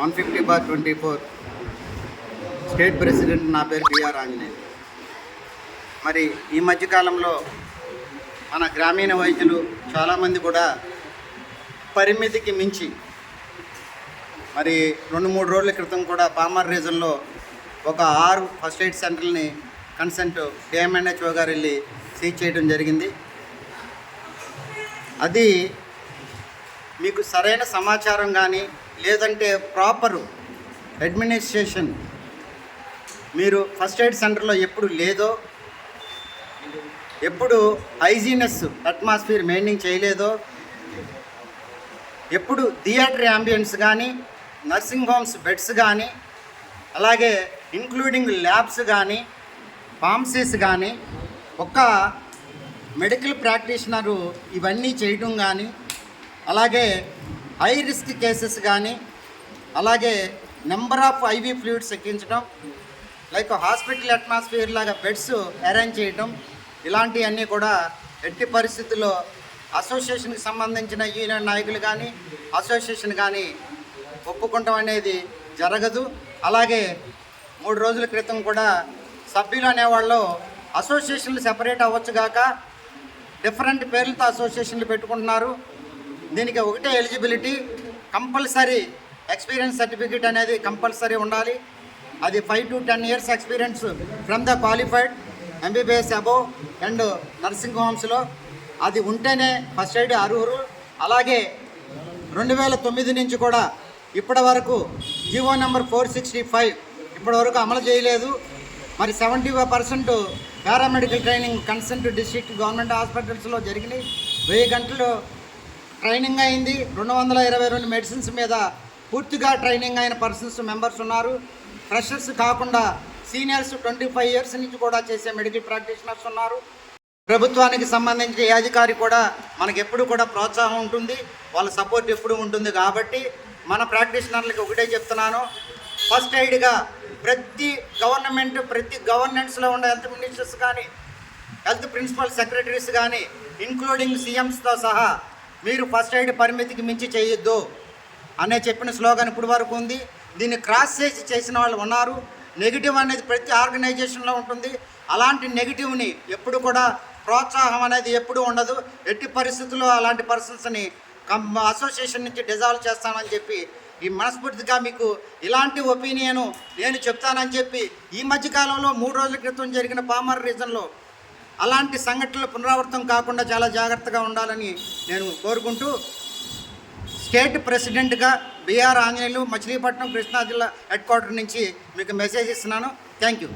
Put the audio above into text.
One fifty bar twenty four. State president నా పేరు BR Anjaneya. మరి ఈ మధ్యకాలంలో మన గ్రామీణ వైద్యులు చాలామంది కూడా పరిమితికి మించి మరి రెండు మూడు రోజుల క్రితం కూడా పామర్ రీజన్లో ఒక ఆరు ఫస్ట్ ఎయిడ్ సెంటర్ని consent D M N H O గారు వెళ్ళి సీజ్ చేయడం జరిగింది. అది మీకు సరైన సమాచారం కానీ లేదంటే ప్రాపర్ అడ్మినిస్ట్రేషన్ మీరు ఫస్ట్ ఎయిడ్ సెంటర్లో ఎప్పుడు లేదో ఎప్పుడు హైజీనస్ అట్మాస్ఫియర్ మెయింటైన్ చేయలేదో ఎప్పుడు థియేటర్ అంబియన్స్ కానీ నర్సింగ్ హోమ్స్ బెడ్స్ కానీ అలాగే ఇంక్లూడింగ్ ల్యాబ్స్ కానీ ఫార్మసీస్ కానీ ఒక్క మెడికల్ ప్రాక్టీషనరు ఇవన్నీ చేయడం కానీ అలాగే హై రిస్క్ కేసెస్ కానీ అలాగే number of I V fluids ఎక్కించడం like hospital atmosphere లాగా బెడ్స్ అరేంజ్ చేయడం ఇలాంటివన్నీ కూడా ఎట్టి పరిస్థితుల్లో అసోసియేషన్కి సంబంధించిన యూనియన్ నాయకులు కానీ అసోసియేషన్ కానీ ఒప్పుకుంటాం అనేది జరగదు. అలాగే మూడు రోజుల క్రితం కూడా సభ్యులు అనేవాళ్ళు అసోసియేషన్లు సెపరేట్ అవ్వచ్చు కాక డిఫరెంట్ పేర్లతో అసోసియేషన్లు పెట్టుకుంటున్నారు. దీనికి ఒకటే ఎలిజిబిలిటీ కంపల్సరీ ఎక్స్పీరియన్స్ సర్టిఫికేట్ అనేది కంపల్సరీ ఉండాలి. అది five to ten years experience from the qualified MBBS above and nursing హోమ్స్లో అది ఉంటేనే ఫస్ట్ ఎయిడ్ అర్హురు అలాగే రెండు వేల తొమ్మిది నుంచి కూడా ఇప్పటి వరకు GO number four sixty five ఇప్పటి వరకు అమలు చేయలేదు. మరి seventy five percent paramedical training consent district government హాస్పిటల్స్లో జరిగినాయి. వెయ్యి గంటలు ట్రైనింగ్ అయింది. రెండు వందల ఇరవై రెండు మెడిసిన్స్ మీద పూర్తిగా ట్రైనింగ్ అయిన పర్సన్స్ మెంబర్స్ ఉన్నారు. ఫ్రెషర్స్ కాకుండా సీనియర్స్ ట్వంటీ ఫైవ్ ఇయర్స్ నుంచి కూడా చేసే మెడికల్ ప్రాక్టీషనర్స్ ఉన్నారు. ప్రభుత్వానికి సంబంధించిన ఏ అధికారి కూడా మనకి ఎప్పుడు కూడా ప్రోత్సాహం ఉంటుంది. వాళ్ళ సపోర్ట్ ఎప్పుడు ఉంటుంది కాబట్టి మన ప్రాక్టీషనర్లకి ఒకటే చెప్తున్నాను. ఫస్ట్ ఎయిడ్గా ప్రతి గవర్నమెంట్ ప్రతి గవర్నెన్స్లో ఉండే హెల్త్ మినిస్టర్స్ కానీ హెల్త్ ప్రిన్సిపల్ సెక్రటరీస్ కానీ ఇంక్లూడింగ్ సీఎంస్తో సహా మీరు ఫస్ట్ ఎయిడ్ పరిమితికి మించి చేయొద్దు అనే చెప్పిన స్లోగన్ ఇప్పుడు వరకు ఉంది. దీన్ని క్రాస్ చేసి చేసిన వాళ్ళు ఉన్నారు. నెగిటివ్ అనేది ప్రతి ఆర్గనైజేషన్లో ఉంటుంది. అలాంటి నెగిటివ్ని ఎప్పుడు కూడా ప్రోత్సాహం అనేది ఎప్పుడూ ఉండదు. ఎట్టి పరిస్థితుల్లో అలాంటి పర్సన్స్ని కం అసోసియేషన్ నుంచి డిజాల్వ్ చేస్తానని చెప్పి ఈ మనస్ఫూర్తిగా మీకు ఇలాంటి ఒపీనియను నేను చెప్తానని చెప్పి ఈ మధ్యకాలంలో మూడు రోజుల క్రితం జరిగిన పామర్ రీజన్లో అలాంటి సంఘటనలు పునరావృతం కాకుండా చాలా జాగ్రత్తగా ఉండాలని నేను కోరుకుంటూ స్టేట్ ప్రెసిడెంట్గా బీఆర్ ఆంజనేయులు మచిలీపట్నం కృష్ణా జిల్లా హెడ్ క్వార్టర్ నుంచి మీకు మెసేజ్ ఇస్తున్నాను. Thank you.